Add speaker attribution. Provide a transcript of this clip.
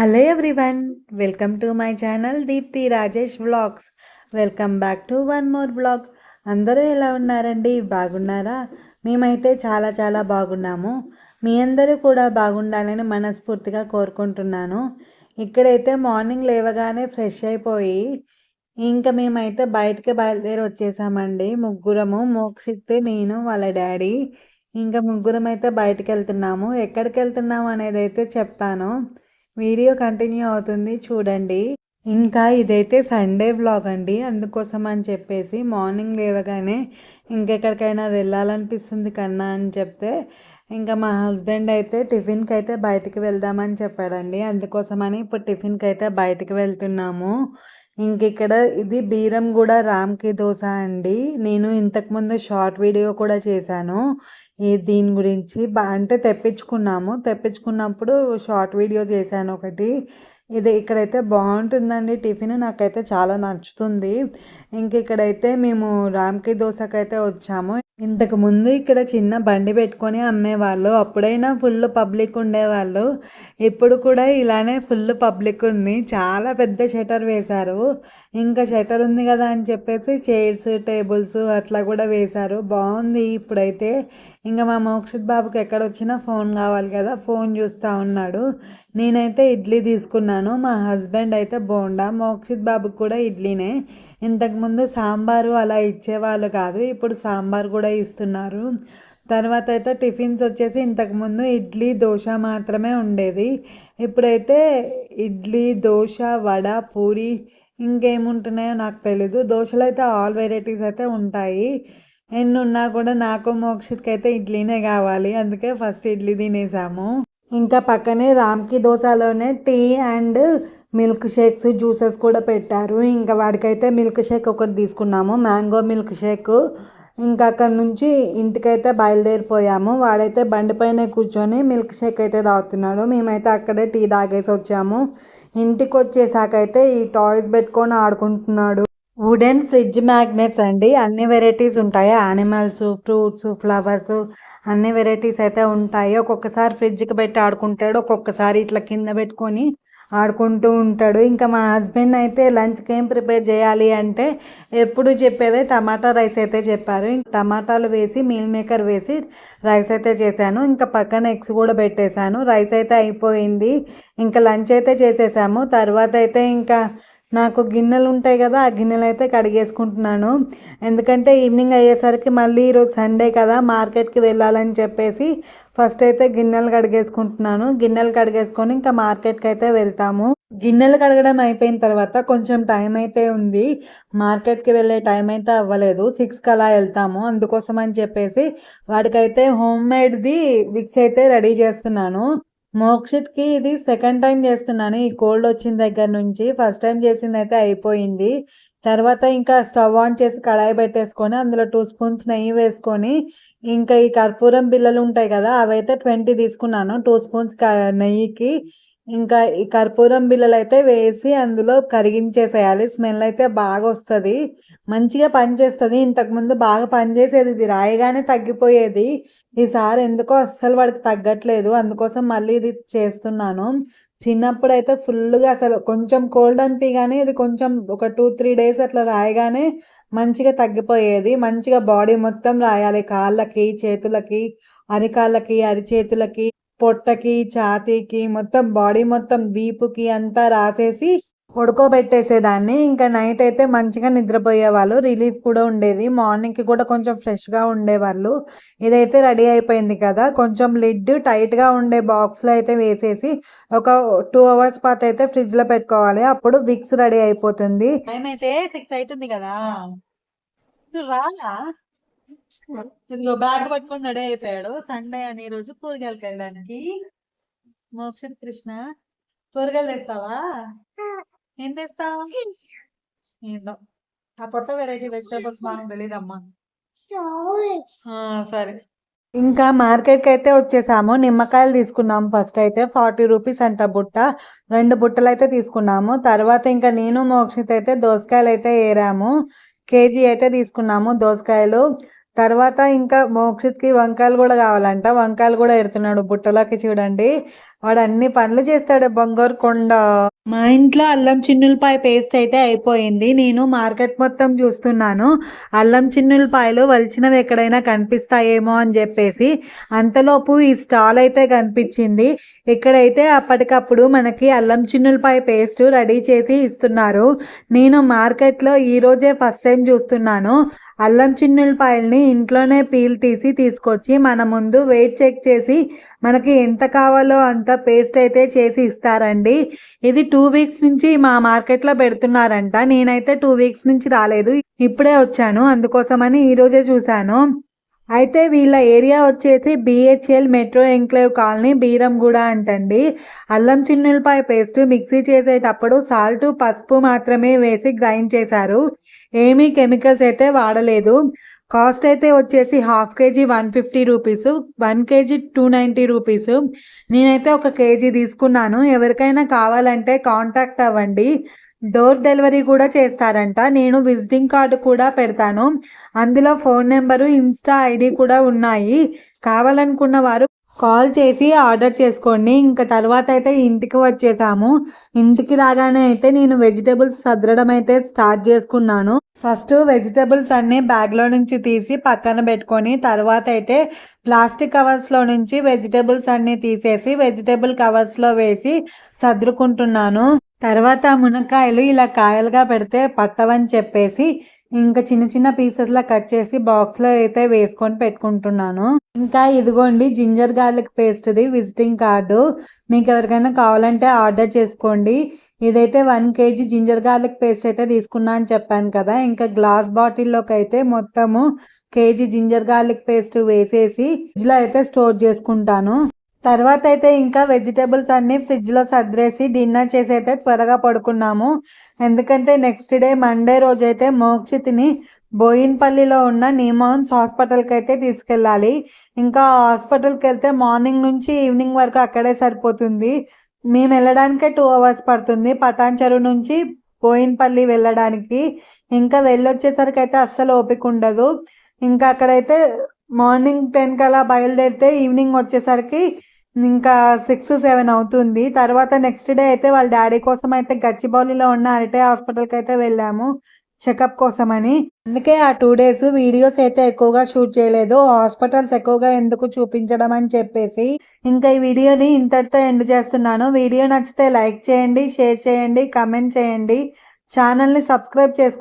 Speaker 1: Hello everyone welcome to my channel Deepti Rajesh vlogs welcome back to one more vlog అందరూ ఎలా ఉన్నారండి? బాగున్నారా? మేమైతే చాలా చాలా బాగున్నాము. మీ అందరూ కూడా బాగుండాలని మనస్ఫూర్తిగా కోరుకుంటున్నాను. ఇక్కడైతే మార్నింగ్ లేవగానే ఫ్రెష్ అయిపోయి ఇంకా మేమైతే బయటకి బయలుదేరి వచ్చేసామండి. ముగ్గురము మోక్షిత్ నేను వాళ్ళ డాడీ. ఇంకా ముగ్గురం అయితే బయటకు వెళ్తున్నాము. ఎక్కడికి వెళ్తున్నాము అనేది అయితే చెప్తాను. వీడియో కంటిన్యూ అవుతుంది చూడండి. ఇంకా ఇదైతే సండే వ్లాగ్ అండి. అందుకోసం అని చెప్పేసి మార్నింగ్ లేవగానే ఇంకెక్కడికైనా వెళ్ళాలనిపిస్తుంది కన్నా అని చెప్తే ఇంకా మా హస్బెండ్ అయితే టిఫిన్కి అయితే బయటికి వెళ్దామని చెప్పాడండి. అందుకోసమని ఇప్పుడు టిఫిన్కి అయితే బయటికి వెళ్తున్నాము. ఇంక ఇక్కడ ఇది బీరంగూడ రామ్కి దోశ అండి. నేను ఇంతకుముందు షార్ట్ వీడియో కూడా చేశాను. దీని గురించి బా అంటే తెప్పించుకున్నాము. తెప్పించుకున్నప్పుడు షార్ట్ వీడియో చేశాను ఒకటి. ఇది ఇక్కడైతే బాగుంటుందండి టిఫిన్. నాకైతే చాలా నచ్చుతుంది. ఇంక ఇక్కడైతే మేము రామ్కి దోశకైతే వచ్చాము. ఇంతకుముందు ఇక్కడ చిన్న బండి పెట్టుకొని అమ్మేవాళ్ళు అప్పుడైనా ఫుల్ పబ్లిక్ ఉండేవాళ్ళు ఇప్పుడు కూడా ఇలానే ఫుల్ పబ్లిక్ ఉంది. చాలా పెద్ద షటర్ వేశారు. ఇంకా షటర్ ఉంది కదా అని చెప్పేసి చైర్స్ టేబుల్స్ అట్లా కూడా వేశారు. బాగుంది ఇప్పుడైతే. ఇంకా మా మోక్షిత్ బాబుకి ఎక్కడ వచ్చినా ఫోన్ కావాలి కదా ఫోన్ చూస్తూ ఉన్నాడు. నేనైతే ఇడ్లీ తీసుకున్నాను. మా హస్బెండ్ అయితే బోండా మోక్షిత్ బాబుకి కూడా ఇడ్లీనే. ఇంతకుముందు సాంబారు అలా ఇచ్చేవాళ్ళు కాదు ఇప్పుడు సాంబార్ కూడా ఇస్తున్నారు. తర్వాత అయితే టిఫిన్స్ వచ్చేసి ఇంతకుముందు ఇడ్లీ దోశ మాత్రమే ఉండేది. ఇప్పుడైతే ఇడ్లీ దోశ వడ పూరి ఇంకేముంటున్నాయో నాకు తెలీదు. దోశలు అయితే ఆల్ వెరైటీస్ అయితే ఉంటాయి. ఎన్ని ఉన్నా కూడా నాకు మోక్షిత్కి అయితే ఇడ్లీనే కావాలి. అందుకే ఫస్ట్ ఇడ్లీ తినేసాము. ఇంకా పక్కనే రామ్కి దోశలోనే tea and milk shakes juices కూడా పెట్టారు. ఇంకా వాడికైతే మిల్క్ షేక్ ఒకటి తీసుకున్నాము మ్యాంగో మిల్క్ షేక్. ఇంకా అక్కడ నుంచి ఇంటికైతే బయలుదేరిపోయాము. వాడైతే బండి పైన కూర్చొని మిల్క్ షేక్ అయితే తాగుతున్నాడు. మేమైతే అక్కడే టీ తాగేసి వచ్చాము. ఇంటికి వచ్చేసాక అయితే ఈ టాయ్స్ పెట్టుకొని ఆడుకుంటున్నాడు. వుడెన్ ఫ్రిడ్జ్ మ్యాగ్నెట్స్ అండి. అన్ని వెరైటీస్ ఉంటాయి. యానిమల్స్ ఫ్రూట్స్ ఫ్లవర్స్ అన్ని వెరైటీస్ అయితే ఉంటాయి. ఒక్కొక్కసారి ఫ్రిడ్జ్కి పెట్టి ఆడుకుంటాడు ఒక్కొక్కసారి ఇట్లా కింద పెట్టుకొని ఆడుకుంటూ ఉంటాడు. ఇంకా మా హస్బెండ్ అయితే లంచ్కి ఏం ప్రిపేర్ చేయాలి అంటే ఎప్పుడు చెప్పేదే టమాటా రైస్ అయితే చెప్పారు. ఇంకా టమాటాలు వేసి మీల్ మేకర్ వేసి రైస్ అయితే చేశాను. ఇంకా పక్కన ఎగ్స్ కూడా పెట్టేశాను. రైస్ అయితే అయిపోయింది. ఇంకా లంచ్ అయితే చేసేసాము. తర్వాత అయితే ఇంకా నాకు గిన్నెలు ఉంటాయి కదా ఆ గిన్నెలు అయితే కడిగేసుకుంటున్నాను. ఎందుకంటే ఈవినింగ్ అయ్యేసరికి మళ్ళీ ఈరోజు సండే కదా మార్కెట్కి వెళ్ళాలని చెప్పేసి ఫస్ట్ అయితే గిన్నెలు కడిగేసుకుంటున్నాను. గిన్నెలు కడిగేసుకొని ఇంకా మార్కెట్కి అయితే వెళ్తాము. గిన్నెలు కడగడం అయిపోయిన తర్వాత కొంచెం టైం అయితే ఉంది. మార్కెట్కి వెళ్ళే టైం అయితే అవ్వలేదు. సిక్స్కి అలా వెళ్తాము. అందుకోసం అని చెప్పేసి వాడికైతే హోమ్ మేడ్ది విక్స్ అయితే రెడీ చేస్తున్నాను. మోక్షిత్కి ఇది సెకండ్ టైం చేస్తున్నాను. ఈ కోల్డ్ వచ్చిన దగ్గర నుంచి ఫస్ట్ టైం చేసింది అయితే అయిపోయింది. తర్వాత ఇంకా స్టవ్ ఆన్ చేసి కడాయి పెట్టేసుకొని అందులో టూ స్పూన్స్ నెయ్యి వేసుకొని ఇంకా ఈ కర్పూరం బిల్లలు ఉంటాయి కదా అవైతే ట్వంటీ తీసుకున్నాను. టూ స్పూన్స్ నెయ్యికి ఇంకా ఈ కర్పూరం బిల్లలు అయితే వేసి అందులో కరిగించేసేయాలి. స్మెల్ అయితే బాగా వస్తుంది మంచిగా పనిచేస్తుంది. ఇంతకుముందు బాగా పనిచేసేది ఇది. రాయగానే తగ్గిపోయేది. ఈసారి ఎందుకో అస్సలు వాడికి తగ్గట్లేదు. అందుకోసం మళ్ళీ ఇది చేస్తున్నాను. చిన్నప్పుడు అయితే ఫుల్గా అసలు కొంచెం కోల్డ్ అనిపించగానే ఇది కొంచెం ఒక టూ త్రీ డేస్ అట్లా రాయగానే మంచిగా తగ్గిపోయేది. మంచిగా బాడీ మొత్తం రాయాలి. కాళ్ళకి చేతులకి అరికాళ్ళకి అరిచేతులకి. పొట్టకి ఛాతీకి మొత్తం బాడీ మొత్తం వీపుకి అంతా రాసేసి పడుకోబెట్టేసేదాన్ని. ఇంకా నైట్ అయితే మంచిగా నిద్రపోయేవాళ్ళు. రిలీఫ్ కూడా ఉండేది. మార్నింగ్కి కూడా కొంచెం ఫ్రెష్గా ఉండేవాళ్ళు. ఇదైతే రెడీ అయిపోయింది కదా. కొంచెం లిడ్ టైట్గా ఉండే బాక్స్లో అయితే వేసేసి ఒక టూ అవర్స్ పాటు అయితే ఫ్రిడ్జ్లో పెట్టుకోవాలి. అప్పుడు విక్స్ రెడీ అయిపోతుంది. టైం అయితే సిక్స్ అవుతుంది కదా. రాలా ఇదిగో బ్యాగ్ పట్టుకొని రెడీ అయిపోయాడు. సండే అని రోజు కూరగాయలు వెళ్ళడానికి. మోక్ష కృష్ణ కూరగాయలు తెస్తావా? ఏం తెస్తావు? ఏందో. ఆ కొత్త వెరైటీ వెజిటేబుల్స్ మనకు తెలియదమ్మా సరే. ఇంకా మార్కెట్కి అయితే వచ్చేసాము. నిమ్మకాయలు తీసుకున్నాము ఫస్ట్ అయితే. ఫార్టీ రూపీస్ అంట బుట్ట. రెండు బుట్టలు అయితే తీసుకున్నాము. తర్వాత ఇంకా నేను మోక్షిత్ అయితే దోసకాయలు అయితే ఏరాము. కేజీ అయితే తీసుకున్నాము దోసకాయలు. తర్వాత ఇంకా మోక్షిత్కి వంకాయలు కూడా కావాలంట. వంకాయలు కూడా ఎడుతున్నాడు బుట్టలోకి చూడండి. వాడు అన్ని పనులు చేస్తాడు బంగారు కొండ. మా ఇంట్లో అల్లం చిన్నులపాయ పేస్ట్ అయితే అయిపోయింది. నేను మార్కెట్ మొత్తం చూస్తున్నాను. అల్లం చిన్నులపాయలు వలిచినవి ఎక్కడైనా కనిపిస్తాయేమో అని చెప్పేసి అంతలోపు ఈ స్టాల్ అయితే కనిపించింది. ఇక్కడైతే అప్పటికప్పుడు మనకి అల్లం చిన్నులపాయ పేస్ట్ రెడీ చేసి ఇస్తున్నారు. నేను మార్కెట్లో ఈరోజే ఫస్ట్ టైం చూస్తున్నాను. అల్లం చిన్నులపాయల్ని ఇంట్లోనే పీల్ తీసి తీసుకొచ్చి మన ముందు వెయిట్ చెక్ చేసి మనకి ఎంత కావాలో అంత పేస్ట్ అయితే చేసి ఇస్తారండి. ఇది టూ వీక్స్ నుంచి మా మార్కెట్లో పెడుతున్నారంట. నేనైతే టూ వీక్స్ నుంచి రాలేదు. ఇప్పుడే వచ్చాను. అందుకోసమని ఈరోజే చూశాను. అయితే వీళ్ళ ఏరియా వచ్చేసి BHEL metro enclave colony Beeramguda అంటండి. అల్లం చిన్నులపాయ పేస్ట్ మిక్సీ చేసేటప్పుడు సాల్ట్ పసుపు మాత్రమే వేసి గ్రైండ్ చేశారు. ఏమీ కెమికల్స్ అయితే వాడలేదు. కాస్ట్ అయితే వచ్చేసి half KG one fifty rupees one KG two ninety rupees. నేనైతే ఒక కేజీ తీసుకున్నాను. ఎవరికైనా కావాలంటే కాంటాక్ట్ అవ్వండి. డోర్ డెలివరీ కూడా చేస్తారంట. నేను విజిటింగ్ కార్డు కూడా పెడతాను. అందులో ఫోన్ నెంబరు ఇన్స్టా ఐడి కూడా ఉన్నాయి. కావాలనుకున్న వారు కాల్ చేసి ఆర్డర్ చేసుకోండి. ఇంకా తర్వాత అయితే ఇంటికి వచ్చేసాము. ఇంటికి రాగానే అయితే నేను వెజిటేబుల్స్ సదరడం అయితే స్టార్ట్ చేసుకున్నాను. ఫస్ట్ వెజిటేబుల్స్ అన్ని బ్యాగ్లో నుంచి తీసి పక్కన పెట్టుకొని తర్వాత అయితే ప్లాస్టిక్ కవర్స్లో నుంచి వెజిటేబుల్స్ అన్ని తీసేసి వెజిటేబుల్ కవర్స్లో వేసి సర్దుకుంటున్నాను తర్వాత మునక్కాయలు ఇలా కాయలుగా పెడితే పట్టవని చెప్పేసి ఇంకా చిన్న చిన్న పీసెస్లా కట్ చేసి బాక్స్లో అయితే వేసుకొని పెట్టుకుంటున్నాను. ఇంకా ఇదిగోండి జింజర్ గార్లిక్ పేస్ట్ది విజిటింగ్ కార్డు. మీకు ఎవరికైనా కావాలంటే ఆర్డర్ చేసుకోండి. ఇదైతే one KG ginger garlic paste అయితే తీసుకున్నా అని చెప్పాను కదా. ఇంకా గ్లాస్ బాటిల్లోకి అయితే మొత్తము కేజీ జింజర్ గార్లిక్ పేస్ట్ వేసేసి ఫ్రిడ్జ్లో అయితే స్టోర్ చేసుకుంటాను. తర్వాత అయితే ఇంకా వెజిటేబుల్స్ అన్ని ఫ్రిడ్జ్లో సర్దేసి డిన్నర్ చేసి అయితే త్వరగా పడుకున్నాము. ఎందుకంటే నెక్స్ట్ డే మండే రోజు అయితే మోక్షితిని బోయిన్పల్లిలో ఉన్న నీమోహన్స్ హాస్పిటల్కి అయితే తీసుకెళ్ళాలి. ఇంకా హాస్పిటల్కి వెళ్తే మార్నింగ్ నుంచి ఈవినింగ్ వరకు అక్కడే సరిపోతుంది. మేము వెళ్ళడానికే టూ అవర్స్ పడుతుంది. పటాన్చెరు నుంచి బోయిన్పల్లి వెళ్ళడానికి. ఇంకా వెళ్ళొచ్చేసరికి అయితే అస్సలు ఓపిక ఉండదు. ఇంకా అక్కడైతే మార్నింగ్ టెన్కి అలా బయలుదేరితే ఈవినింగ్ వచ్చేసరికి ఇంకా సిక్స్ సెవెన్ అవుతుంది. తర్వాత నెక్స్ట్ డే అయితే వాళ్ళ డాడీ కోసం అయితే గచ్చిబౌలిలో ఉన్న అరిటే హాస్పిటల్కి అయితే వెళ్ళాము చెకప్ కోసమని. అందుకే ఆ టూ డేస్ వీడియోస్ అయితే ఎక్కువగా షూట్ చేయలేదు. హాస్పిటల్స్ ఎక్కువగా ఎందుకు చూపించడం అని చెప్పేసి ఇంకా ఈ వీడియోని ఇంతటితో ఎండ్ చేస్తున్నాను. వీడియో నచ్చితే లైక్ చేయండి షేర్ చేయండి కమెంట్ చేయండి. ఛానల్ని సబ్స్క్రైబ్ చేసుకో